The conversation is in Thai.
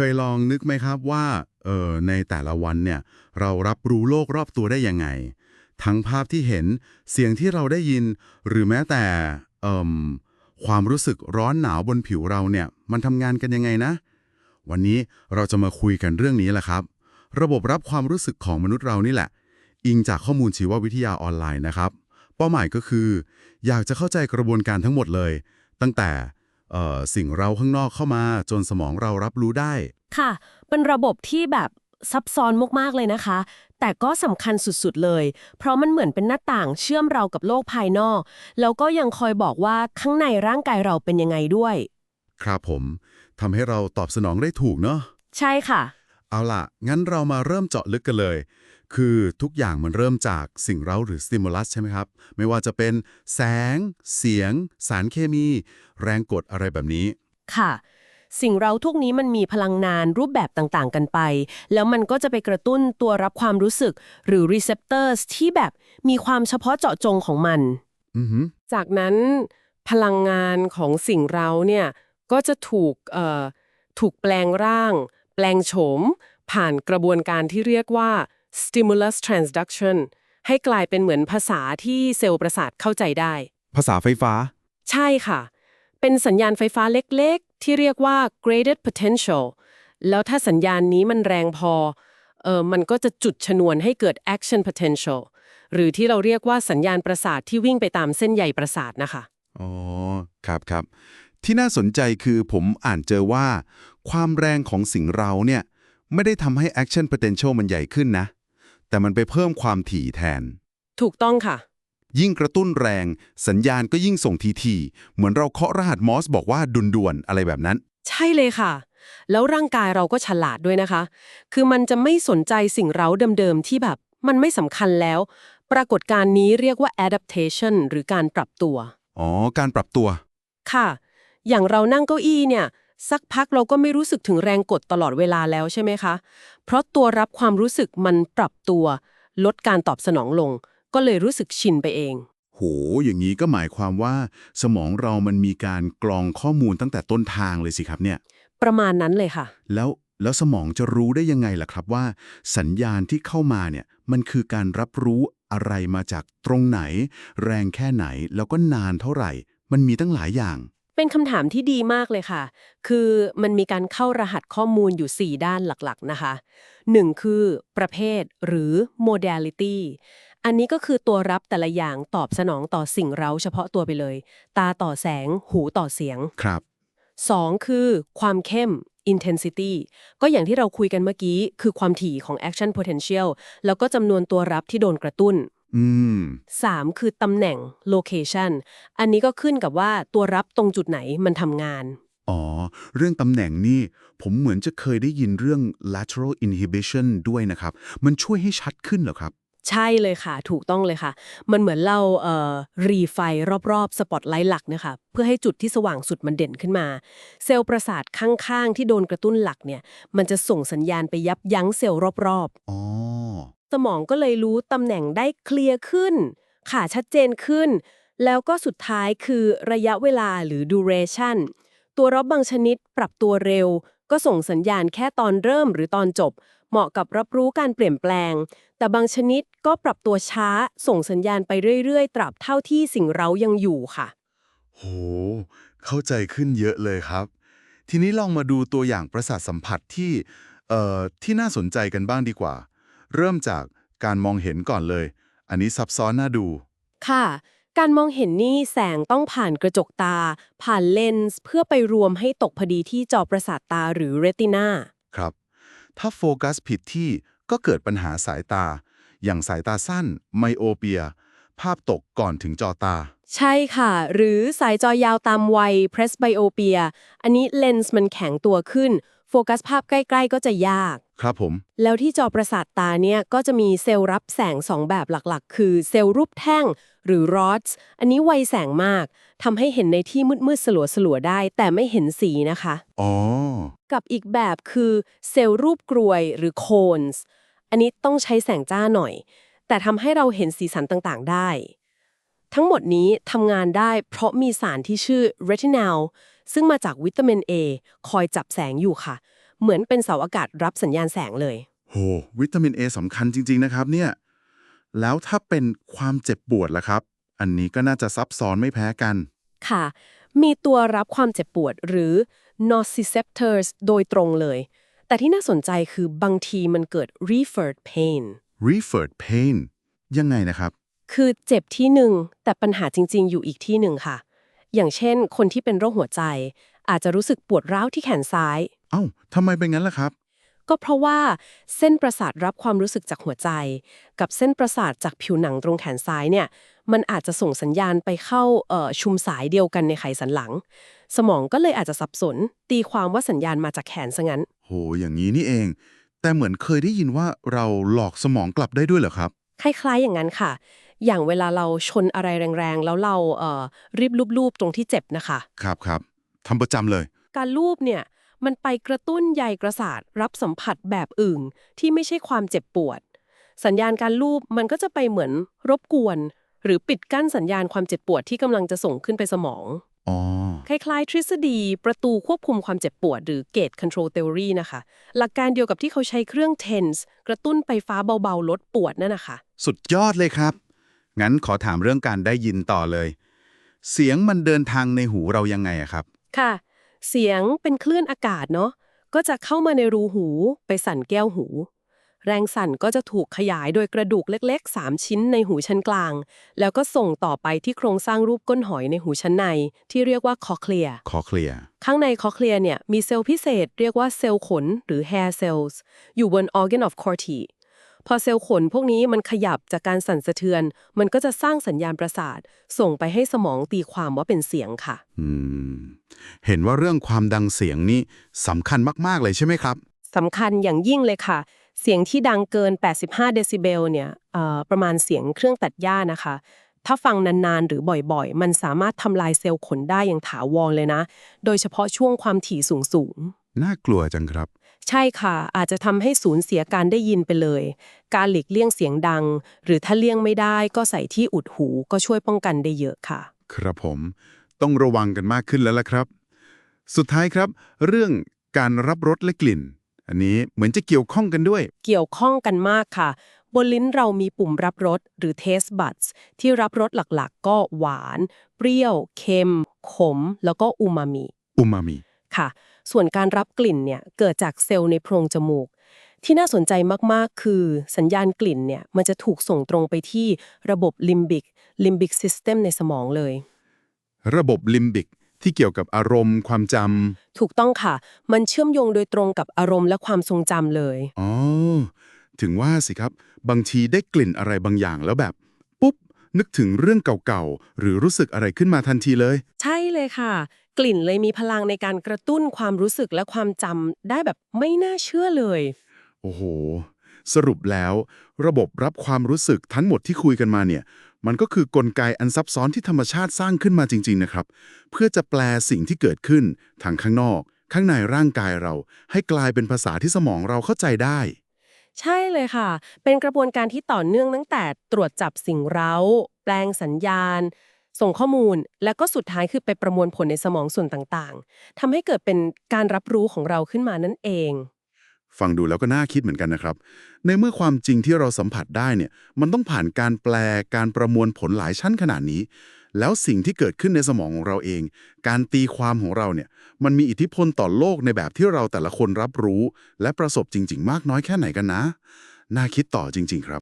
เคยลองนึกไหมครับว่าเออในแต่ละวันเนี่ยเรารับรู้โลกรอบตัวได้ยังไง ทั้งภาพที่เห็นเสียงที่เราได้ยิน หรือแม้แต่เอ่มความรู้สึกร้อนหนาวบนผิวเราเนี่ยมันทำงานกันยังไงนะ วันนี้เราจะมาคุยกันเรื่องนี้แหละครับ ระบบรับความรู้สึกของมนุษย์เรานี่แหละ อิงจากข้อมูลชีววิทยาออนไลน์นะครับ เป้าหมายก็คือ อยากจะเข้าใจกระบวนการทั้งหมดเลย ตั้งแต่ สิ่งเราข้างนอกเข้ามา จนสมองเรารับรู้ได้ ค่ะ เป็นระบบที่แบบซับซ้อนมากๆเลยนะคะ แต่ก็สำคัญสุดๆเลย เพราะมันเหมือนเป็นหน้าต่างเชื่อมเรากับโลกภายนอก แล้วก็ยังคอยบอกว่าข้างในร่างกายเราเป็นยังไงด้วย ครับผมทำให้เราตอบสนองได้ถูกเนาะใช่ค่ะ เอาล่ะ งั้นเรามาเริ่มเจาะลึกกันเลย คือทุกอย่างมันเริ่มจากสิ่งเร้าหรือสติมูลัสใช่ไหมครับ ไม่ว่าจะเป็นแสง เสียง สารเคมี แรงกดอะไรแบบนี้ ค่ะ สิ่งเราทุกนี้มันมีพลังงานรูปแบบต่างๆ กันไป แล้วมันก็จะไปกระตุ้นตัวรับความรู้สึกหรือ receptors ที่แบบมีความเฉพาะเจาะจงของมันอือหือจากนั้นพลังงานของสิ่งเราเนี่ยก็จะถูกเอ่อถูกแปลงร่าง แปลงโฉม ผ่านกระบวนการที่เรียกว่า stimulus transduction ให้กลายเป็นเหมือนภาษาที่เซลล์ประสาทเข้าใจได้ ภาษาไฟฟ้า ใช่ค่ะ เป็นสัญญาณไฟฟ้าเล็กๆ ที่เรียกว่า graded potential แล้วถ้าสัญญาณนี้มันแรงพอเออมันก็จะจุดชนวนให้เกิด action potential หรือที่เราเรียกว่าสัญญาณประสาทที่วิ่งไปตามเส้นใยประสาทนะคะ อ๋อ ครับครับ ที่น่าสนใจคือผมอ่านเจอว่า ความแรงของสิ่งเราเนี่ย ไม่ได้ทำให้ action potential มันใหญ่ขึ้นนะ แต่มันไปเพิ่มความถี่แทน ถูกต้องค่ะ ยิ่งกระตุ้นแรง สัญญาณก็ยิ่งส่งทีทีๆเหมือนเราเคาะรหัสมอสบอกว่าดุนด่วนๆอะไรแบบนั้น ใช่เลยค่ะ แล้วร่างกายเราก็ฉลาดด้วยนะคะ คือมันจะไม่สนใจสิ่งเร้าเดิมๆที่แบบ มันไม่สำคัญแล้ว ปรากฏการณ์นี้เรียกว่า adaptation หรือการปรับตัว อ๋อ การปรับตัว ค่ะ อย่างเรานั่งเก้าอี้เนี่ย สักพักเราก็ไม่รู้สึกถึงแรงกดตลอดเวลาแล้วใช่ไหมคะ เพราะตัวรับความรู้สึกมันปรับตัว ลดการตอบสนองลง ก็เลยรู้สึกชินไปเอง โห อย่างนี้ก็หมายความว่า สมองเรามันมีการกรองข้อมูลตั้งแต่ต้นทางเลยสิครับเนี่ย ประมาณนั้นเลยค่ะ แล้วแล้วสมองจะรู้ได้ยังไงล่ะครับว่า สัญญาณที่เข้ามาเนี่ยมันคือการรับรู้อะไรมาจากตรงไหน แรงแค่ไหนแล้วก็นานเท่าไหร่ มันมีตั้งหลายอย่าง เป็นคำถามที่ดีมากเลยค่ะ คือมันมีการเข้ารหัสข้อมูลอยู่ 4 ด้านหลักๆนะคะ 1. คือประเภทหรือ modality อันนี้ก็คือตัวรับแต่ละอย่างตอบสนองต่อสิ่งเร้าเฉพาะตัวไปเลย ตาต่อแสง หูต่อเสียง ครับ 2. คือความเข้ม intensity ก็อย่างที่เราคุยกันเมื่อกี้ คือความถี่ของ action potential แล้วก็จำนวนตัวรับที่โดนกระตุ้น อืม 3. คือตำแหน่ง location อันนี้ก็ขึ้นกับว่าตัวรับตรงจุดไหนมันทำงาน อ๋อ เรื่องตำแหน่งนี่ ผมเหมือนจะเคยได้ยินเรื่อง lateral inhibition ด้วยนะครับ มันช่วยให้ชัดขึ้นเหรอครับ ใช่เลยค่ะ ถูกต้องเลยค่ะ มันเหมือนเราเอ่อรีไฟรอบๆ สปอตไลท์หลักนะคะเพื่อให้จุดที่สว่างสุดมันเด่นขึ้นมา เซลล์ประสาทข้างๆ ที่โดนกระตุ้นหลักเนี่ย มันจะส่งสัญญาณไปยับยั้งเซลล์รอบอ๋อๆ สมองก็เลยรู้ตำแหน่งได้เคลียร์ขึ้น ค่ะชัดเจนขึ้น แล้วก็สุดท้ายคือระยะเวลาหรือ duration ตัวรับบางชนิดปรับตัวเร็ว ก็ส่งสัญญาณแค่ตอนเริ่มหรือตอนจบ เหมาะกับรับรู้การเปลี่ยนแปลง แต่บางชนิดก็ปรับตัวช้า ส่งสัญญาณไปเรื่อยๆ ตราบเท่าที่สิ่งเรายังอยู่ค่ะ โห เข้าใจขึ้นเยอะเลยครับ ทีนี้ลองมาดูตัวอย่างประสาทสัมผัสที่เอ่อที่น่าสนใจกันบ้างดีกว่า เริ่มจากการมองเห็นก่อนเลย อันนี้ซับซ้อนน่าดู ค่ะ การมองเห็นนี่แสงต้องผ่านกระจกตา ผ่านเลนส์เพื่อไปรวมให้ตกพอดีที่จอประสาทตาหรือเรตินาครับ ถ้าโฟกัสผิดที่ก็เกิดปัญหาสายตา อย่างสายตาสั้น ไมโอเปีย ภาพตกก่อนถึงจอตา ใช่ค่ะ หรือสายจอยาวตามวัย presbyopia อันนี้เลนส์มันแข็งตัวขึ้น โฟกัสภาพใกล้ ๆ ก็จะยาก ครับผม แล้วที่จอประสาทตาเนี่ยก็จะมีเซลล์รับแสงสองแบบหลักๆ คือเซลล์รูปแท่งหรือ rods อันนี้ไวแสงมากทำให้เห็นในที่มืดๆ สลัวๆ ได้ แต่ไม่เห็นสีนะคะ อ๋อ กับอีกแบบคือเซลล์รูปกรวยหรือ cones อันนี้ต้องใช้แสงจ้าหน่อย แต่ทำให้เราเห็นสีสันต่างๆ ได้ ทั้งหมดนี้ทำงานได้เพราะมีสารที่ชื่อ retinal ซึ่งมาจากวิตามิน A คอยจับแสงอยู่ค่ะ เหมือนเป็นเสาอากาศรับสัญญาณแสงเลย โห วิตามิน A สำคัญจริง ๆ นะครับเนี่ย แล้วถ้าเป็นความเจ็บปวดล่ะครับ อันนี้ก็น่าจะซับซ้อนไม่แพ้กัน ค่ะ มีตัวรับความเจ็บปวดหรือ nociceptors โดยตรงเลย แต่ที่น่าสนใจคือบางทีมันเกิด referred pain referred pain ยังไงนะครับ คือเจ็บที่หนึ่งแต่ปัญหาจริง ๆ อยู่อีกที่หนึ่งค่ะ อย่างเช่น คนที่เป็นโรคหัวใจ อาจจะรู้สึกปวดร้าวที่แขนซ้าย เอ้าทำไมเป็นงั้นล่ะครับ ก็เพราะว่าเส้นประสาทรับความรู้สึกจากหัวใจ กับเส้นประสาทจากผิวหนังตรงแขนซ้ายเนี่ย มันอาจจะส่งสัญญาณไปเข้าเอ่อชุมสายเดียวกันในไขสันหลัง สมองก็เลยอาจจะสับสน ตีความว่าสัญญาณมาจากแขนซะงั้น โห อย่างนี้นี่เอง แต่เหมือนเคยได้ยินว่าเราหลอกสมองกลับได้ด้วยเหรอครับคล้ายๆอย่างนั้นค่ะ อย่างเวลาเราชนอะไรแรงๆ แล้วเราเอ่อรีบลูบๆตรงที่เจ็บนะคะ ครับครับทำประจำเลย การลูบเนี่ย มันไปกระตุ้นใยประสาทรับสัมผัสแบบอื่นที่ไม่ใช่ความเจ็บปวด สัญญาณการลูบมันก็จะไปเหมือนรบกวน หรือปิดกั้นสัญญาณความเจ็บปวดที่กำลังจะส่งขึ้นไปสมองอ๋อคล้ายๆ ทฤษฎีประตูควบคุมความเจ็บปวด หรือ Gate Control Theory นะคะ หลักการเดียวกับที่เขาใช้เครื่อง TENS กระตุ้นไฟฟ้าเบาๆ ลดปวดนั่นนะคะ สุดยอดเลยครับ งั้นขอถามเรื่องการได้ยินต่อเลย เสียงมันเดินทางในหูเรายังไงอะครับ ค่ะ เสียงเป็นคลื่นอากาศเนาะก็จะเข้ามาในรูหูไปสั่นแก้วหู แรงสั่นก็จะถูกขยายโดยกระดูกเล็ก ๆ 3 ชิ้นในหูชั้นกลาง แล้วก็ส่งต่อไปที่โครงสร้างรูปก้นหอยในหูชั้นใน ที่เรียกว่าคอเคลียขอเคลียร์ข้างในคอเคลียเนี่ยมีเซลล์พิเศษเรียกว่าเซลล์ขนหรือ hair cells อยู่บน organ of Corti พอเซลล์ขนพวกนี้มันขยับจากการสั่นสะเทือน มันก็จะสร้างสัญญาณประสาท ส่งไปให้สมองตีความว่าเป็นเสียงค่ะอืมเห็นว่าเรื่องความดังเสียงนี่สำคัญมากๆเลยใช่ไหมครับสำคัญอย่างยิ่งเลยค่ะ เสียงที่ดังเกิน 85 เดซิเบลเนี่ยเอ่อประมาณเสียงเครื่องตัดหญ้านะคะ ถ้าฟังนานๆ หรือบ่อยๆ มันสามารถทำลายเซลล์ขนได้อย่างถาวรเลยนะ โดยเฉพาะช่วงความถี่สูงๆ น่ากลัวจังครับ ใช่ค่ะ อาจจะทำให้สูญเสียการได้ยินไปเลย การหลีกเลี่ยงเสียงดัง หรือถ้าเลี่ยงไม่ได้ก็ใส่ที่อุดหูก็ช่วยป้องกันได้เยอะค่ะ ครับผมต้องระวังกันมากขึ้นแล้วล่ะครับ สุดท้ายครับ เรื่องการรับรสและกลิ่น อันนี้เหมือนจะเกี่ยวข้องกันด้วย เกี่ยวข้องกันมากค่ะ บนลิ้นเรามีปุ่มรับรสหรือ taste buds ที่รับรสหลักๆ ก็หวาน เปรี้ยว เค็ม ขม แล้วก็อูมามิ อูมามิค่ะ ส่วนการรับกลิ่นเนี่ยเกิดจากเซลล์ในโพรงจมูก ที่น่าสนใจมากๆ คือสัญญาณกลิ่นเนี่ยมันจะถูกส่งตรงไปที่ระบบลิมบิกลิมบิกซิสเต็มในสมองเลย ระบบลิมบิกที่เกี่ยวกับอารมณ์ความจถูกต้องค่ะ มันเชื่อมโยงโดยตรงกับอารมณ์และความทรงจำเลยำอ๋อถึงว่าสิครับ บางทีได้กลิ่นอะไรบางอย่างแล้วแบบ ปุ๊บ นึกถึงเรื่องเก่าๆ หรือรู้สึกอะไรขึ้นมาทันทีเลย ใช่เลยค่ะ กลิ่นเลยมีพลังในการกระตุ้นความรู้สึกและความจำได้แบบไม่น่าเชื่อเลย โอ้โห สรุปแล้ว ระบบรับความรู้สึกทั้งหมดที่คุยกันมาเนี่ย มันก็คือกลไกอันซับซ้อนที่ธรรมชาติสร้างขึ้นมาจริง ๆ นะครับ เพื่อจะแปลสิ่งที่เกิดขึ้นทางข้างนอก ข้างในร่างกายเรา ให้กลายเป็นภาษาที่สมองเราเข้าใจได้ ใช่เลยค่ะ เป็นกระบวนการที่ต่อเนื่องตั้งแต่ตรวจจับสิ่งเร้า แปลงสัญญาณ ส่งข้อมูลแล้วก็สุดท้ายคือไปประมวลผลในสมองส่วนต่างๆทำให้เกิดเป็นการรับรู้ของเราขึ้นมานั่นเอง ฟังดูแล้วก็น่าคิดเหมือนกันนะครับ ในเมื่อความจริงที่เราสัมผัสได้เนี่ยมันต้องผ่านการแปลการประมวลผลหลายชั้นขนาดนี้ แล้วสิ่งที่เกิดขึ้นในสมองของเราเอง การตีความของเราเนี่ยมันมีอิทธิพลต่อโลกในแบบที่เราแต่ละคนรับรู้ และประสบจริง ๆ มากน้อยแค่ไหนกันนะ น่าคิดต่อจริง ๆ ครับ